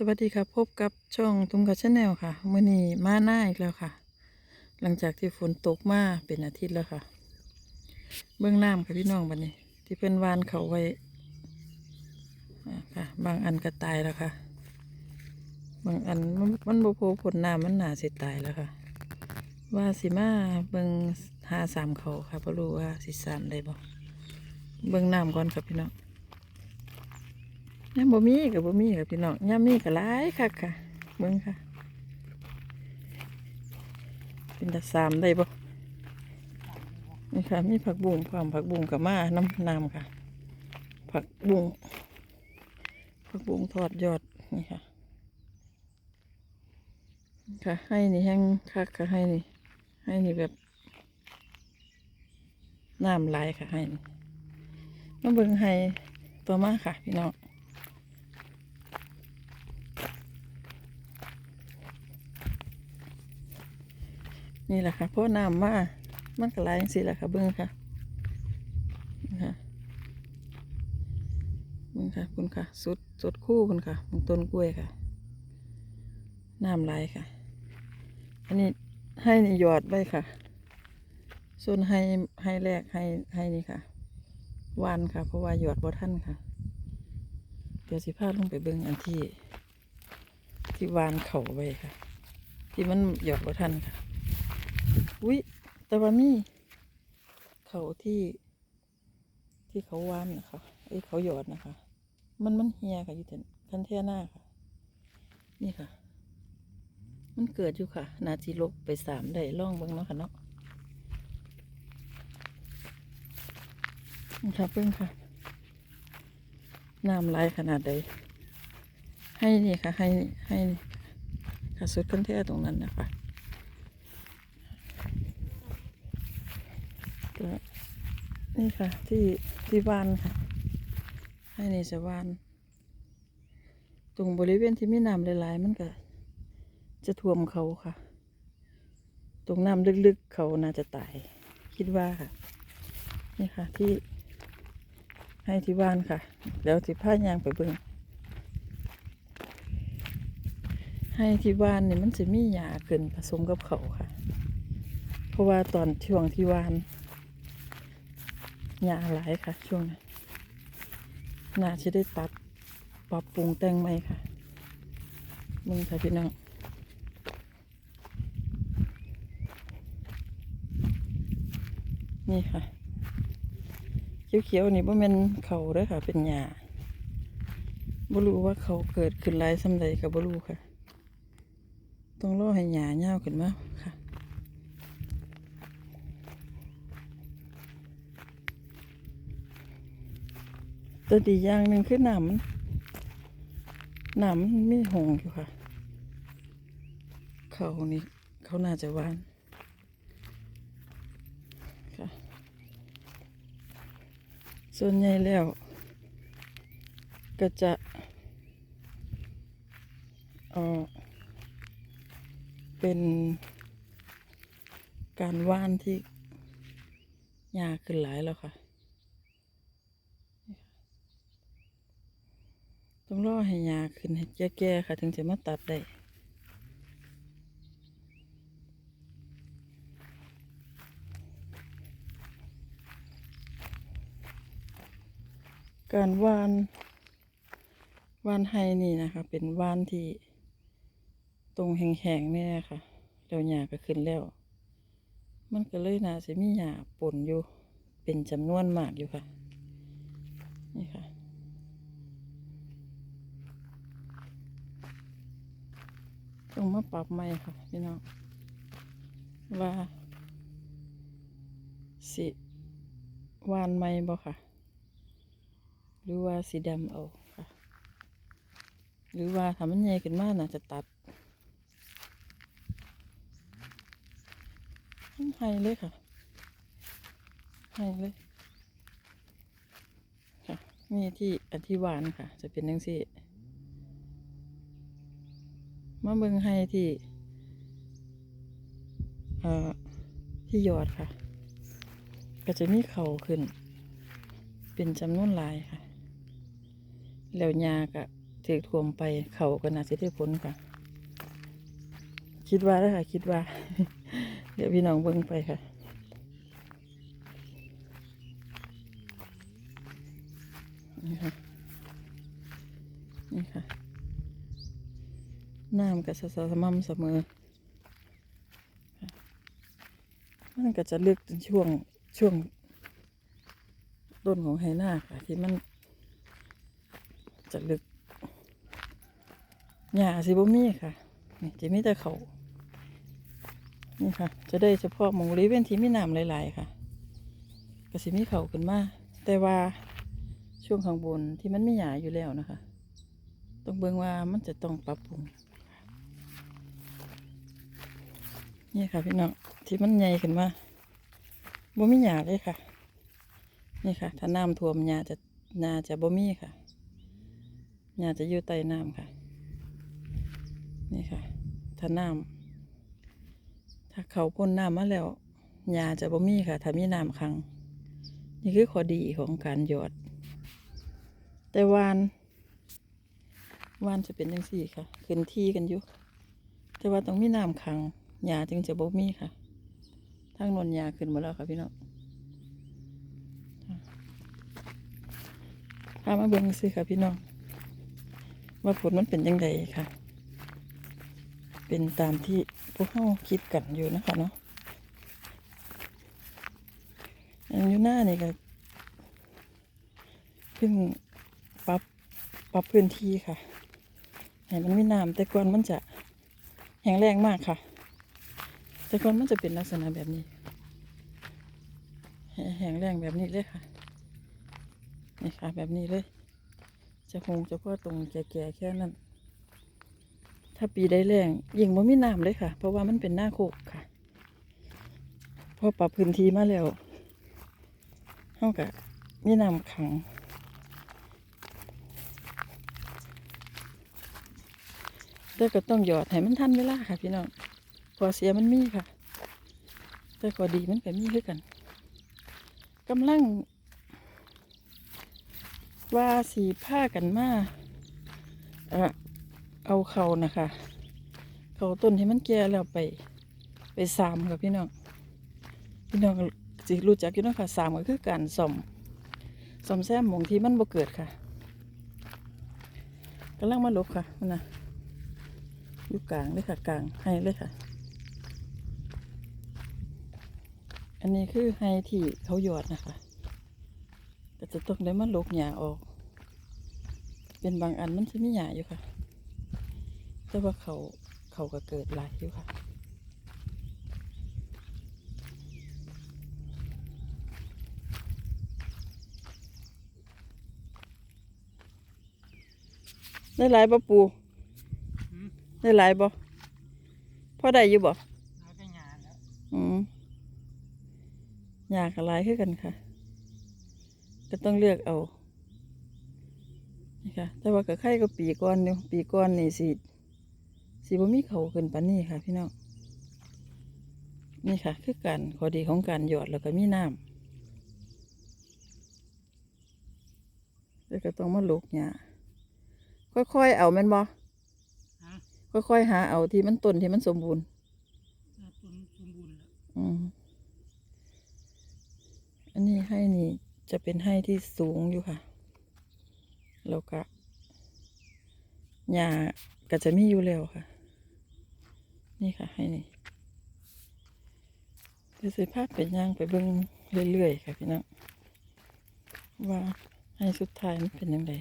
สวัสดีค่ะพบกับช่องตุ้มกับชาแนลค่ะมื่อนี้มาหน้าอีกแล้วค่ะ หลังจากที่ฝนตกมาเป็นอาทิตย์แล้วค่ะ เบื้องน้ำค่ะพี่น้องบันนี้ ที่เพิ่นวานเขาไว้อ่าค่ะ บางอันก็ตายแล้วค่ะ บางอันมันมันบ่โพผลน้ำมันหนาสิตายแล้วค่ะ ว่าสิมาเบิ่งหาสามเขาค่ะเพราะรู้ว่าสิสามได้บ่เบิ่งน้ำก่อนค่ะพี่น้อง ยามบ่มีกับบ่มีกับพี่น้องยามมีก็หลายคักค่ะเบิ่งค่ะ เป็นตาสามได้บ่นี่ค่ะมีผักบุ้งความผักบุ้งกับมาน้ำน้ำค่ะ ผักบุ้งผักบุ้งทอดยอดนี่ค่ะ ค่ะให้นี่แห้งคักค่ะให้นี่ ให้นี่แบบน้ำไหลค่ะให้นี่มาเบิ่งให้ตัวมาค่ะ พี่น้อง นี่แหละค่ะเพราะน้ำมามันก็ไหลจังสิแหละค่ะเบิ้งค่ะนี่ค่ะเบิ้งค่ะคุณค่ะสุดสุดคู่คุณค่ะบนต้นกล้วยค่ะน้ำไหลค่ะ อันนี้ให้นี่หยอดไว้ค่ะ ส่วนให้ให้แรกให้ให้นี่ค่ะวานค่ะ เพราะว่าหยอดบ่ท่านค่ะ เดี๋ยวสิพาลงไปเบิ้งอันที่ ที่วานเข่าไว้ค่ะ ที่มันหยอดบ่ท่านค่ะ อุ้ยแต่ว่ามีเขาที่ที่เขาวานนะคะไอ้เขาหยอดนะคะ มันมันเฮียค่ะอยู่แถวคันเทียหน้าค่ะ นี่ค่ะ มันเกิดอยู่ค่ะ นาจีลบไปสามได้ล่องเบิ้งเนาะค่ะเนาะนี่ค่ะเพิ่งค่ะน้ำไหลขนาดใดให้นี่ค่ะ ให้ให้ค่ะสุดคันเทียตรงนั้นนะคะ ก็นี่ค่ะ ที่ที่บ้านค่ะ ให้ในสวานตรงบริเวณที่มีน้ำหลายๆ มันก็ จะท่วมเขาค่ะ ตรงน้ำลึกๆ เขาน่าจะตาย คิดว่าค่ะ นี่ค่ะที่ให้ที่บ้านค่ะ แล้วที่ผ้ายางไปเบิ่งให้ที่บ้านนี่มันจะมีหญ้าขึ้นผสมกับเขาค่ะ เพราะว่าตอนช่วงที่วาน หญ้าหลายค่ะ ช่วงนั้นน่าจะได้ตัดปรับปรุงแต่งใหม่ค่ะมึงค่ะพี่น้องนี่ค่ะ เขียวๆนี่บ่แม่นเขาเด้อค่ะ เป็นหญ้าบ่รู้ว่าเขาเกิดขึ้นหลายสำใดก็บ่รู้ค่ะ ต้องรอให้หญ้าเหี่ยวขึ้นมาค่ะ แต่ดีอย่างหนึ่งคือหน้ำมันน้ำมันไม่หงอยู่ค่ะ เขานี่เขาน่าจะวานค่ะส่วนใหญ่แล้ว ก็จะเอ่อเป็นการว่านที่ยากขึ้นหลายแล้วค่ะ ต้องรอให้ยาขึ้นให้แก่ๆค่ะ ถึงจะมาตัดได้การวานวานไฮนี่นะคะ เป็นวานที่ตรงแห้งๆเนี่ยค่ะแล้วหญ้าก็ขึ้นแล้ว มันก็เลยน่าจะมีหญ้าปนอยู่ เป็นจำนวนมากอยู่ค่ะ นี่ค่ะ ต้องมาปรับใหม่ค่ะพี่น้องว่าสิวานใหม่บ่ค่ะ หรือว่าสีดำเอาค่ะ หรือว่าถ้ามันใหญ่ขึ้นมากน่าจะตัดให้เลยค่ะให้เลยค่ะนี่ที่อธิวานค่ะ จะเป็นยังสี่ มาเบิ่งให้ที่ เอ่อ ที่ยอดค่ะ ก็จะมีเขาขึ้น เป็นจำนวนหลายค่ะ แล้วยากะถือท่วมไปเขาก็น่าจะได้ผลค่ะ คิดว่าแล้วค่ะ คิดว่า เดี๋ยวพี่น้องเบิ่งไปค่ะนี่ค่ะนี่ค่ะ น้ำก็สสม่ำเสมอ มันก็จะลึกจนช่วงช่วงต้นของไหนาค่ะ ที่มัน จะลึกหญ้าสิบ่มีค่ะ นี่จะมีแต่เขานี่ค่ะ จะได้เฉพาะหมงริเวณที่มีน้ำหลาย ๆ ค่ะก็สิมีเขาขึ้นมา แต่ว่าช่วงข้างบนที่มันไม่หยาอยู่แล้วนะคะ ต้องเบิ่งว่ามันจะต้องปรับปรุง นี่ค่ะพี่น้องที่มันใหญ่ขึ้นมาบ่มีหยาเลยค่ะ นี่ค่ะ ถ้าน้ำท่วมหญ้าจะหญ้าจะบ่มีค่ะหญ้าจะอยู่ใต้น้ำค่ะ นี่ค่ะ ถ้าน้ำถ้าเขาพ้นน้ำมาแล้วหญ้าจะบ่มีค่ะ ถ้ามีน้ำขัง นี่คือข้อดีของการหยอด แต่วานวานจะเป็นจังสี่ค่ะขึ้นที่กันอยู่แต่ว่าต้องมีน้ำขัง หญ้าจึงจะบ่มีค่ะทางนนหญ้าขึ้นมาแล้วค่ะพี่น้องพามาเบิ่งสิค่ะพี่น้อง ว่าผลมันเป็นยังไงค่ะ เป็นตามที่พวกเขาคิดกันอยู่นะคะเนาะอันอยู่หน้านี่ก็เพิ่งปรับปรับพื้นที่ค่ะให้มันไมีน้ำแต่ก่อนมันจะแห้งแรงมากค่ะ แต่ก่อนมันจะเป็นลักษณะแบบนี้ แห้งแรงแบบนี้เลยค่ะ นี่ค่ะ แบบนี้เลย จะคงจะพ่อตรงแก่ๆแค่นั้น ถ้าปีได้แรงยิงว่ามีน้ำเลยค่ะ เพราะว่ามันเป็นหน้าโคกค่ะ พอปรับพื้นที่มาแล้วเท่ากับมีน้ำขังแต่ก็ต้องหยอดให้มันทันเวลาค่ะพี่น้อง พอเสียมันมีค่ะ แต่ก็ดีมันก็มีคือกันกำลัง ว่าสีผ้ากันมาเอาเขานะคะ เขาต้นที่มันแก่แล้วไป ไปสามค่ะพี่น้องพี่น้องสิรู้จักอยู่เนาะค่ะสามก็คือการซ่อมซ่อมแซมหมองที่มันบ่เกิดค่ะกำลังมาลบค่ะมันนะอยู่กลางเลยค่ะกลางให้เลยค่ะ อันนี้คือให้ที่เขาหยอดนะคะก็จะต้องได้มาลกหญ้าออก เป็นบางอันมันจะมีหญ้าอยู่ค่ะ แต่ว่าเขาเขาก็เกิดหลายอยู่ค่ะได้หลายบ่ปูหืมได้หลายบ่พอได้อยู่บ่แล้วก็งานแล้วอืม หญ้าก็หลายคือกันค่ะ ก็ต้องเลือกเอานี่ค่ะแต่ว่ากับไข่ก็ปีก่อนอยู่ปีก่อนนี่สิสิบ่มีเขาขึ้นปานนี้ค่ะ พี่น้องนี่ค่ะ คือการข้อดีของการหยอดแล้วก็มีน้ำแล้วก็ต้องมาลูกหญ้าค่อยๆเอาแม่นบ่ฮะค่อยๆหาเอาที่มันต้นที่มันสมบูรณ์แล้วต้นสมบูรณ์แล้วอืม อันนี้ให้นี่จะเป็นให้ที่สูงอยู่ค่ะ แล้วก็หญ้าก็จะมีอยู่แล้วค่ะ นี่ค่ะให้นี่เดี๋ยวสิภาพเป็นย่างไปเบิ้งเรื่อยๆค่ะพี่น้องว่าให้สุดท้ายมันเป็นยังไง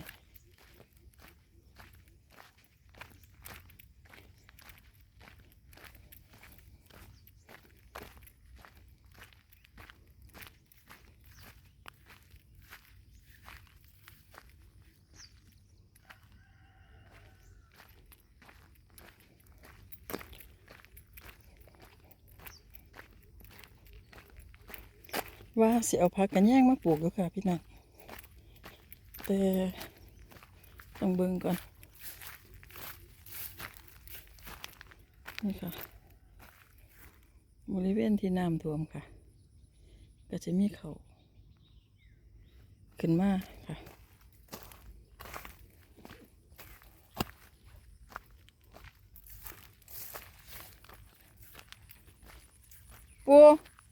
ว่าสิเอาพักกันแย่งมาปลูกอยู่ค่ะพี่น้องแต่ต้องเบิ่งก่อน นี่ค่ะบริเวณที่น้ำท่วมค่ะ ก็จะมีเขาขึ้นมาค่ะโอ้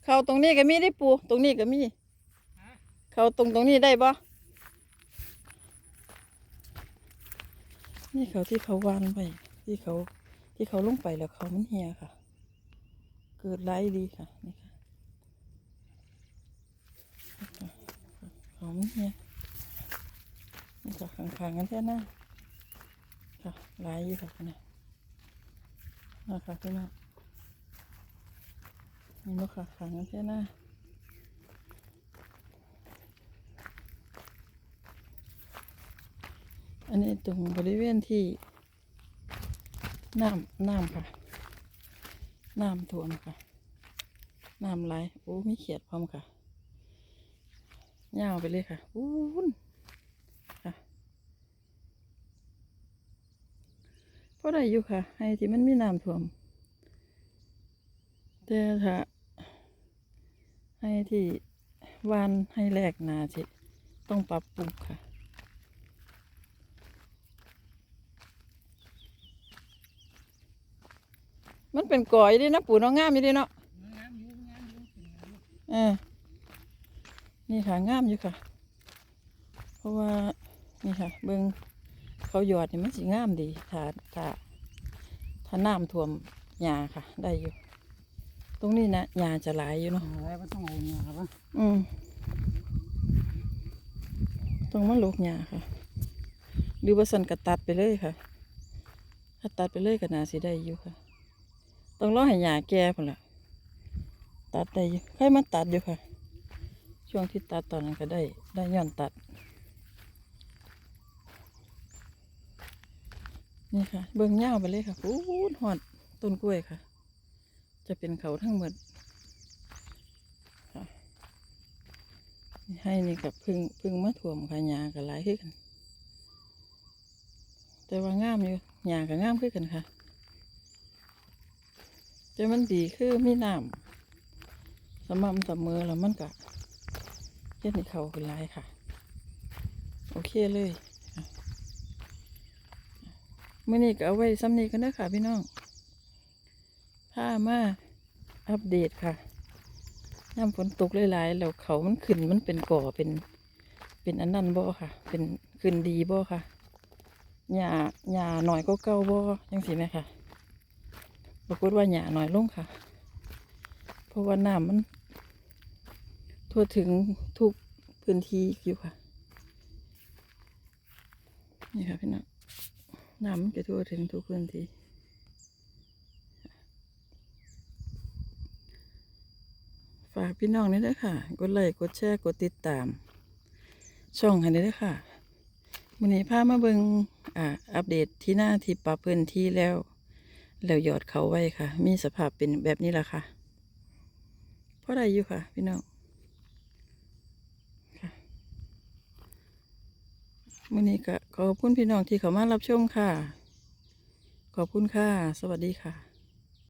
เขาตรงนี้ก็มีได้ปู ตรงนี้ก็มี เขาตรงตรงนี้ได้ปะนี่เขาที่เขาวางไป ที่เขาที่เขาลงไปแล้วเขามันเหี่ยค่ะ เกิดไรดีค่ะนี่ค่ะเขามันเหี่ยนี่ค่ะข้างๆกันแค่หน้าค่ะหลายอยู่ค่ะนี่นะคะพี่น้อง นี่นกค่ะขางกันแค่ไหน้าอันนี้ตรงบริเวณที่น้ำน้ำค่ะ น้ำท่วมค่ะ น้ำไหลโอ้มีเขียดพร้อมค่ะยาวไปเลยค่ะอู้นค่ะเพราะได้อยู่ค่ะ ให้ที่มันมีน้ำท่วมแต่ถ้า ให้ที่วานให้แรกนาสิต้องปรับปรุงค่ะ มันเป็นก่อยดินะปู่น้องงามอยู่ดิเนาะอ่ามอยู่เออนี่ค่ะงามอยู่ค่ะ เพราะว่านี่ค่ะ เบิงเขาหยอดนี่มันสีงามดีถ้าถ้าถ้าน้ำท่วมหญ้าค่ะ ได้อยู่ รงนี้นะหญ้าจะหลายอยู่เนาะอะไรมันต้องเอาเงาปะอืมตรงมันลูกหญ้าค่ะหรือว่าสันกระตัดไปเลยค่ะ ถ้าตัดไปเลยก็น่าสิได้อยู่ค่ะ ต้องรอให้หญ้าแก่พุ่นละตัดได้อยู่ใครมาตัดอยู่ค่ะ ช่วงที่ตัดตอนนั้นก็ได้ ได้ย้อนตัด นี่ค่ะ เบิ่งเงาวไปเลยค่ะพูดหอดต้นกล้วยค่ะ จะเป็นเขาทั้งหมดค่ะให้นี่กับพึ่งพึ่งมาถ่วมค่ะหญ้ากับหลายขึ้นกันแต่ว่างามอยู่หญ้ากับงามขึ้นกันค่ะแต่มันดีคือมีน้ำสม่ำเสมอแล้วมันก็เฮ็ดให้เขาเป็นลายค่ะ โอเคเลยค่ะมื่อนี้ก็เอาไว้ซ้ำนี้กันเด้อค่ะพี่น้อง ผ้ามาอัปเดตค่ะย่ำฝนตกหลายๆแล้วเขามันขึ้นมันเป็นก่อเป็นเป็นอันนั้นบ่ค่ะ เป็นขึ้นดีบ่ค่ะหญ้าหญ้าหน่อยก็เก่าบ่ยังสิไหมค่ะปรากฏว่าหยาหน่อยลงค่ะ เพราะว่าน้ำมัน ทั่วถึงทุกพื้นที่อยู่ค่ะ นี่ค่ะพี่น้องน้ำมันจะทั่วถึงทุกพื้นที่ ฝากพี่น้องนี่ด้วยค่ะ กดไลค์กดแชร์กดติดตาม ช่องให้ได้ด้วยค่ะวันนี้พามาเบิงอ่าอัปเดตที่หน้าที่ปรับพื้นที่แล้ว แล้วยอดเขาไว้ค่ะ มีสภาพเป็นแบบนี้แหละค่ะเพราะอะไรอยู่ค่ะ พี่น้องค่ะมื่อนี้ก็ขอบคุณพี่น้องที่เขามารับชมค่ะ ขอบคุณค่ะ สวัสดีค่ะ